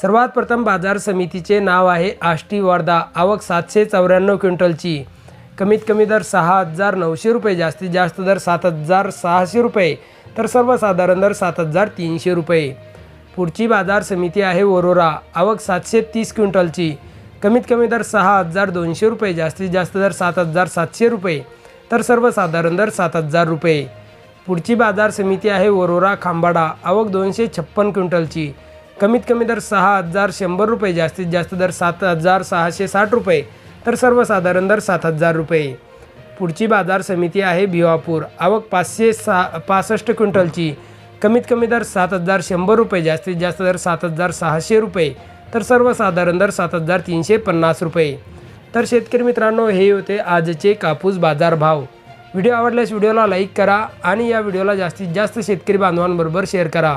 सर्वात प्रथम बाजार समितीचे नाव आहे आष्टी वर्धा आवक सातशे चौऱ्याण्णव क्विंटलची. कमीत कमी दर सहा हजार नऊशे रुपये जास्तीत जास्त दर सात हजार सहाशे रुपये तर सर्वसाधारण दर सात हजार तीनशे रुपये. पुढची बाजार समिती आहे वरोरा आवक सातशे तीस क्विंटलची. कमीत कमी दर सहा हजार दोनशे रुपये जास्तीत जास्त दर सात हजार सातशे रुपये तर सर्वसाधारण दर सात हजार रुपये. पुढची बाजार समिती आहे वरोरा खांबाडा आवक दोनशे छप्पन क्विंटलची. कमीत कमी दर सहा हजार शंभर रुपये जास्तीत जास्त दर सात हजार सहाशे साठ रुपये तर सर्वसाधारण दर सात हजार रुपये. पुढची बाजार समिती आहे भिवापूर आवक पाचशे सहा पासष्ट क्विंटलची. कमीत कमी दर सात हजार शंभर रुपये जास्तीत जास्त दर सात हजार सहाशे रुपये तर सर्वसाधारण दर सात हजार तीनशे पन्नास रुपये. तर शेतकरी मित्रांनो हे होते आजचे कापूस बाजार भाव व्हिडिओ आवडल्यास व्हिडिओला लाईक करा आणि या व्हिडिओला जास्तीत जास्त शेतकरी बांधवांबरोबर शेअर करा.